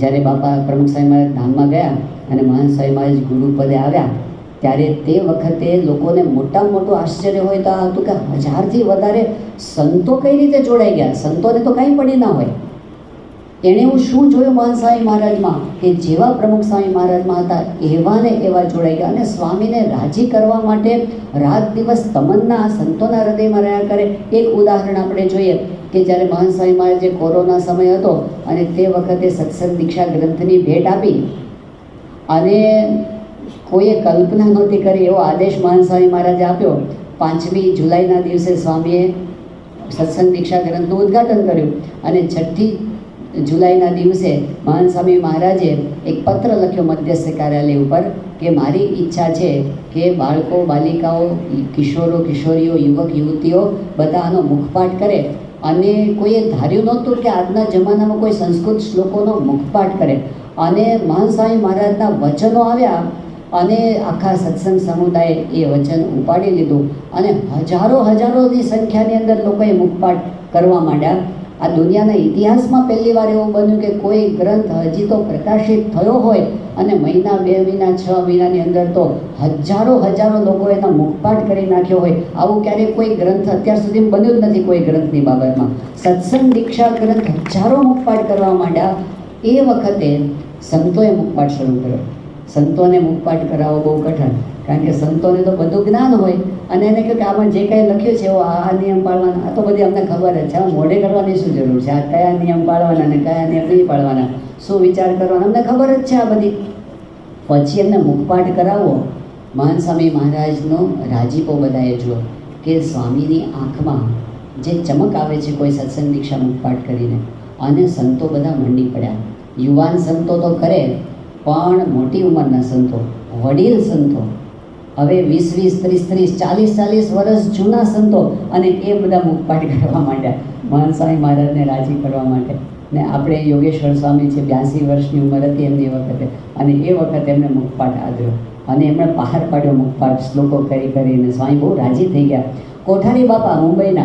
જ્યારે બાપા પ્રમુખ મહારાજ ધામમાં ગયા અને મહાન સાહેબ મહારાજ ગુરુપદે આવ્યા, ત્યારે તે વખતે લોકોને મોટામાં મોટું આશ્ચર્ય હોય તો આ હતું કે હજારથી વધારે સંતો કઈ રીતે જોડાઈ ગયા? સંતોને તો કાંઈ પડી ના હોય. એણે હું શું જોયું મહાન સ્વામી મહારાજમાં? કે જેવા પ્રમુખ સ્વામી મહારાજમાં હતા, એવા ને એવા જોડાઈ ગયા અને સ્વામીને રાજી કરવા માટે રાત દિવસ તમન્ના સંતોના હૃદયમાં રહ્યા કરે. એક ઉદાહરણ આપણે જોઈએ. કે જ્યારે મહંત સ્વામી મહારાજે કોરોના સમય હતો અને તે વખતે સત્સંગ દીક્ષા ગ્રંથની ભેટ આપી, અને કોઈએ કલ્પના નહોતી કરી, એવો આદેશ મહંત સ્વામી મહારાજે આપ્યો. પાંચમી જુલાઈના દિવસે સ્વામીએ સત્સંગ દીક્ષા ગ્રંથનું ઉદ્ઘાટન કર્યું અને છઠ્ઠી જુલાઈના દિવસે મહાન સ્વામી મહારાજે એક પત્ર લખ્યો મધ્યસ્થ કાર્યાલય ઉપર કે મારી ઈચ્છા છે કે બાળકો, બાલિકાઓ, કિશોરો, કિશોરીઓ, યુવક, યુવતીઓ બધા આનો મુખપાઠ કરે અને કોઈએ ધાર્યું નહોતું કે આજના જમાનામાં કોઈ સંસ્કૃત શ્લોકોનો મુખપાઠ કરે. અને મહાન મહારાજના વચનો આવ્યા અને આખા સત્સંગ સમુદાયે એ વચન ઉપાડી લીધું. અને હજારો હજારોની સંખ્યાની અંદર લોકોએ મુખપાઠ કરવા માંડ્યા. આ દુનિયાના ઇતિહાસમાં પહેલી વાર એવું બન્યું કે કોઈ ગ્રંથ હજી તો પ્રકાશિત થયો હોય અને મહિના, બે મહિના, છ મહિનાની અંદર તો હજારો હજારો લોકો એનો મુખપાઠ કરી નાખ્યો હોય. આવું ક્યારેય કોઈ ગ્રંથ અત્યાર સુધી બન્યું જ નથી કોઈ ગ્રંથની બાબતમાં. સત્સંગ, દીક્ષા ગ્રંથ હજારો મુખપાઠ કરવા માંડ્યા. એ વખતે સંતોએ મુખપાઠ શરૂ કર્યો. સંતોને મુખપાઠ કરાવવો બહુ કઠણ. કારણ કે સંતોને તો બધું જ્ઞાન હોય. અને એને કહ્યું કે આમાં જે કાંઈ લખ્યું છે, એવો આ નિયમ પાળવાના. આ તો બધી અમને ખબર જ છે. આ મોઢે કરવાની શું જરૂર છે? આ કયા નિયમ પાળવાના અને કયા નિયમ નહીં પાળવાના? શું વિચાર કરવાનો? અમને ખબર જ છે આ બધી. પછી એમને મુખપાઠ કરાવવો મહાન સ્વામી મહારાજનો રાજીપો બધાએ જુઓ. કે સ્વામીની આંખમાં જે ચમક આવે છે કોઈ સત્સંગ દીક્ષા મુખપાઠ કરીને અને સંતો બધા મંડી પડ્યા. યુવાન સંતો તો કરે પણ મોટી ઉંમરના સંતો, વડીલ સંતો, હવે વીસ વીસ, ત્રીસ ત્રીસ, ચાલીસ ચાલીસ વર્ષ જૂના સંતો અને એ બધા મુખપાઠ કરવા માંડ્યા. મહાન સ્વામી મહારાજને રાજી કરવા માટે. ને આપણે યોગેશ્વર સ્વામી છે, બ્યાસી વર્ષની ઉંમર હતી એમની વખતે. અને એ વખતે એમને મુખપાઠ આદર્યો. અને એમણે બહાર પાડ્યો મુખપાઠ શ્લોકો કરી કરીને. સ્વામી બહુ રાજી થઈ ગયા. કોઠારી બાપા મુંબઈના,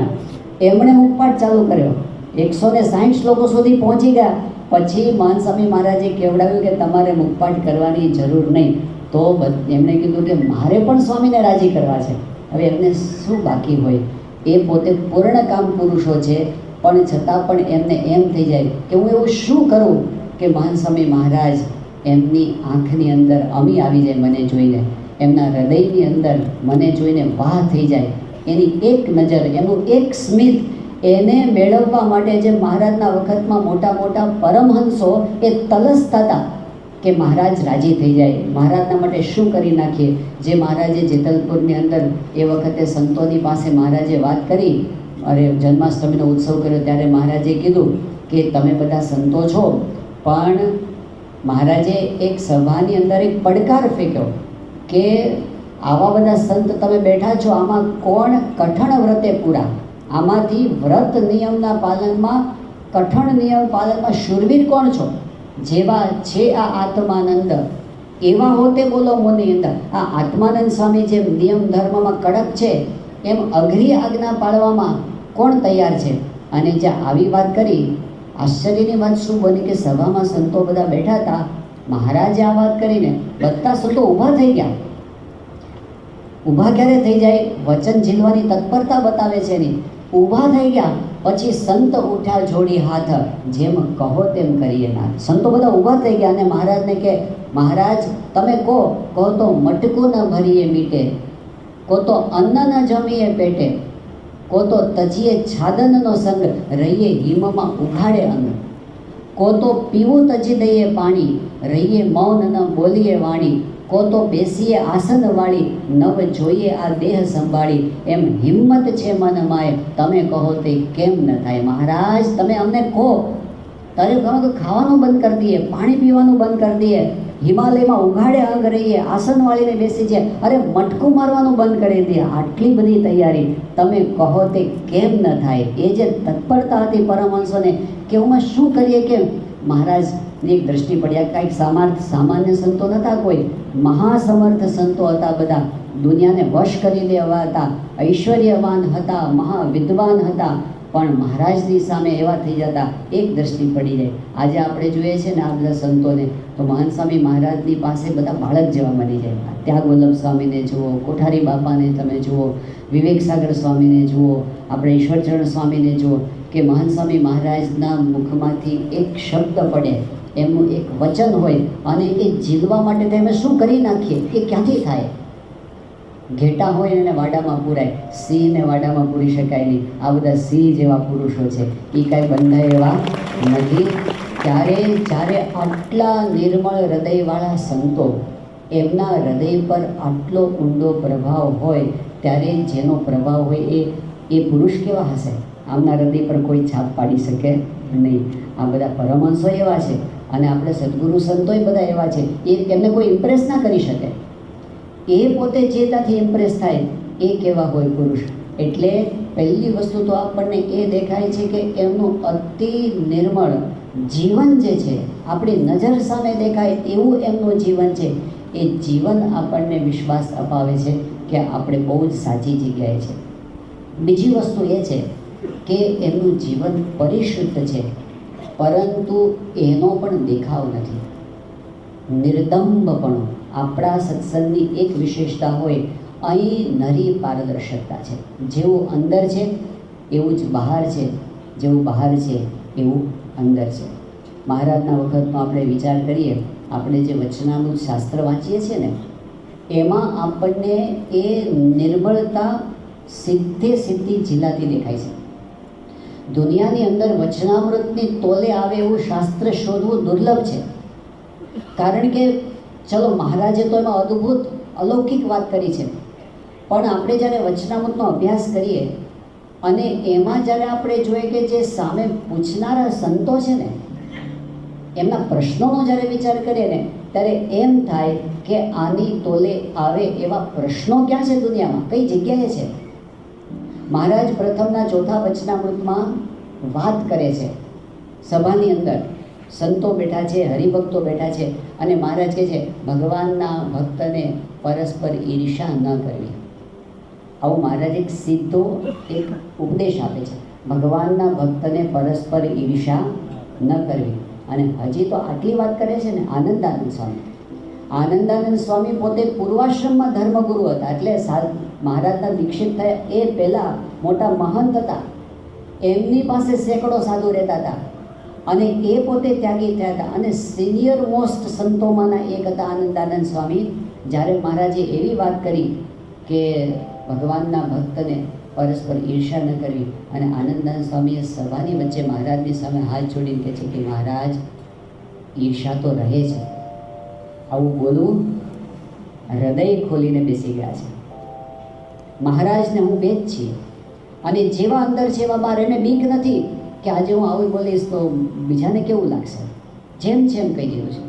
એમણે મુખપાઠ ચાલુ કર્યો. એકસો ને સાહીઠ શ્લોકો સુધી પહોંચી ગયા. પછી સ્વામી મહારાજે કેવડાવ્યું કે તમારે મુખપાઠ કરવાની જરૂર નહીં. તો એમણે કીધું કે મારે પણ સ્વામીને રાજી કરવા છે. હવે એમને શું બાકી હોય? એ પોતે પૂર્ણ કામ પુરુષો છે, પણ છતાં પણ એમને એમ થઈ જાય કે હું એવું શું કરું કે મહાન મહારાજ એમની આંખની અંદર અમી આવી જાય મને જોઈને. એમના હૃદયની અંદર મને જોઈને વાહ થઈ જાય. એની એક નજર, એનું એક સ્મિત એને મેળવવા માટે જે મહારાજના વખતમાં મોટા મોટા પરમહંસો એ તલસતા હતા કે મહારાજ રાજી થઈ જાય. મહારાજના માટે શું કરી નાખીએ? જે મહારાજે જેતલપુરની અંદર એ વખતે સંતોની પાસે મહારાજે વાત કરી, અરે જન્માષ્ટમીનો ઉત્સવ કર્યો ત્યારે મહારાજે કીધું કે તમે બધા સંતો છો, પણ મહારાજે એક સભાની અંદર એક પડકાર ફેંક્યો કે આવા બધા સંત તમે બેઠા છો, આમાં કોણ કઠણ વ્રતે પૂરા? આમાંથી વ્રત નિયમના પાલનમાં, કઠણ નિયમ પાલનમાં શૂરવીર કોણ છો? જેવા છે આ આત્માનંદ. એવા હોતે બોલો મોની અંદર આ આત્માનંદ સ્વામી જેમ નિયમ ધર્મમાં કડક છે, એમ અઘરી આજ્ઞા પાળવામાં કોણ તૈયાર છે? અને જ્યાં આવી વાત કરી, આશ્ચર્યની વાત શું બની કે સભામાં સંતો બધા બેઠા હતા? મહારાજે આ વાત કરીને બધા સંતો ઊભા થઈ ગયા. ઊભા ક્યારે થઈ જાય? વચન ઝીલવાની તત્પરતા બતાવે છે એની. ઊભા થઈ ગયા પછી સંત ઉઠ્યા જોડી હાથ, જેમ કહો તેમ કરીએ ના. સંતો બધા ઊભા થઈ ગયા અને મહારાજને કે, મહારાજ, તમે કહો કહો તો મટકું ન ભરીએ મીટે કો તો અન્ન ન જમીએ પેટે કો તો તજીએ છાદનનો સંગ રહીએ હિમમાં ઉઘાડે અંગ કો તો પીવું તજી દઈએ પાણી, રહીએ મૌન ન બોલીએ વાણી કો તો બેસીએ આસન વાળી, નવ જોઈએ આ દેહ સંભાળી. એમ હિંમત છે મન માય. તમે કહો તે કેમ ન થાય? મહારાજ, તમે અમને કહો. તારે કહો તો ખાવાનું બંધ કરી દઈએ, પાણી પીવાનું બંધ કરી દઈએ. હિમાલયમાં ઉઘાડે અંગ રહીએ, આસન વાળીને બેસી જાય અરે મટકું મારવાનું બંધ કરી દઈએ. આટલી બધી તૈયારી. તમે કહો તે કેમ ન થાય? એ જે તત્પરતા હતી પરમહંસોને, કે હું શું કરીએ કે મહારાજની એક દ્રષ્ટિ પડ્યા કાંઈક સામાર્થ, સામાન્ય સંતો નહોતા કોઈ. મહાસમર્થ સંતો હતા બધા. દુનિયાને વશ કરી લેવા હતા. ઐશ્વર્યવાન હતા, મહાવિદ્વાન હતા. પણ મહારાજની સામે એવા થઈ જતા એક દ્રષ્ટિ પડી જાય આજે આપણે જોઈએ છે ને આ બધા સંતોને, તો મહાન સ્વામી મહારાજની પાસે બધા બાળક જેવા બની જાય. વલ્લભ સ્વામીને જુઓ, કોઠારી બાપાને તમે જુઓ વિવેક સાગર સ્વામીને જુઓ, આપણે ઈશ્વરચરણ સ્વામીને જુઓ, કે મહાન સ્વામી મહારાજના મુખમાંથી એક શબ્દ પડે, એમનું એક વચન હોય, અને એ જીલવા માટે તો અમે શું કરી નાખીએ? એ ક્યાંથી થાય? ઘેટા હોય એને વાડામાં પૂરાય. સિંહને વાડામાં પૂરી શકાય નહીં. આ બધા સિંહ જેવા પુરુષો છે. એ કાંઈ બંધાય એવા નથી. ત્યારે જ્યારે આટલા નિર્મળ હૃદયવાળા સંતો એમના હૃદય પર આટલો ઊંડો પ્રભાવ હોય, ત્યારે જેનો પ્રભાવ હોય એ એ પુરુષ કેવા હશે? આમના હૃદય પર કોઈ છાપ પાડી શકે નહીં. આ બધા પરમહંસો એવા છે. અને આપણે સદગુરુ સંતોય બધા એવા છે. એ એમને કોઈ ઇમ્પ્રેસ ના કરી શકે. એ પોતે ચેતાથી ઇમ્પ્રેસ થાય, એ કેવા હોય પુરુષ. એટલે પહેલી વસ્તુ તો આપણને એ દેખાય છે કે એમનું અતિ નિર્મળ જીવન જે છે, આપણી નજર સામે દેખાય એવું એમનું જીવન છે. એ જીવન આપણને વિશ્વાસ અપાવે છે કે આપણે બહુ જ સાચી જગ્યાએ છે. બીજી વસ્તુ એ છે કે એમનું જીવન પરિશુદ્ધ છે, પરંતુ એનો પણ દેખાવ નથી. નિર્દંભપણું આપણા સત્સંગની એક વિશેષતા હોય, અહીં નરી પારદર્શકતા છે. જેવું અંદર છે, એવું જ બહાર છે. જેવું બહાર છે, એવું અંદર છે. મહારાજના વખતનો આપણે વિચાર કરીએ, આપણે જે વચનામૃત શાસ્ત્ર વાંચીએ છીએ ને, એમાં આપણને એ નિર્બળતા સીધે સીધી ઝીલાતી દેખાય છે. દુનિયાની અંદર વચનામૃતની તોલે આવે એવું શાસ્ત્ર શોધવું દુર્લભ છે. કારણ કે, ચલો, મહારાજે તો એમાં અદ્ભુત, અલૌકિક વાત કરી છે. પણ આપણે જ્યારે વચનામૃતનો અભ્યાસ કરીએ, અને એમાં જ્યારે આપણે જોઈએ કે જે સામે પૂછનારા સંતો છે ને, એમના પ્રશ્નોનો જ્યારે વિચાર કરીએ ને, ત્યારે એમ થાય કે આની તોલે આવે એવા પ્રશ્નો ક્યાં છે દુનિયામાં? કઈ જગ્યાએ છે? મહારાજ પ્રથમના ચોથા વચનામૃતમાં વાત કરે છે, સભાની અંદર. સંતો બેઠા છે, હરિભક્તો બેઠા છે અને મહારાજ કહે છે, ભગવાનના ભક્તને પરસ્પર ઈર્ષા ન કરવી. આવું મહારાજ એક સીધો એક ઉપદેશ આપે છે. ભગવાનના ભક્તને પરસ્પર ઈર્ષા ન કરવી. અને હજી તો આટલી વાત કરે છે ને, આનંદાનંદ સ્વામી. આનંદાનંદ સ્વામી પોતે પૂર્વાશ્રમમાં ધર્મગુરુ હતા, એટલે મહારાજના દીક્ષિત થયા એ પહેલાં મોટા મહંત હતા. એમની પાસે સેંકડો સાધુ રહેતા હતા. અને એ પોતે ત્યાગી થયા હતા. અને સિનિયર મોસ્ટ સંતોમાંના એક હતા આનંદાનંદ સ્વામી. જ્યારે મહારાજે એવી વાત કરી કે ભગવાનના ભક્તને પરસ્પર ઈર્ષા ન કરવી. અને આનંદાનંદ સ્વામીએ સભાની વચ્ચે મહારાજની સામે હાથ જોડીને કહે છે કે મહારાજ ઈર્ષા તો રહે છે આવું બોલવું હૃદય ખોલીને બેસી ગયા છે. મહારાજને હું બે જ છીએ. અને જેવા અંદર છે એવા બહાર એને બીક નથી. કે આજે હું આવું બોલીશ તો બીજાને કેવું લાગશે? જેમ જેમ કહી રહ્યો છે.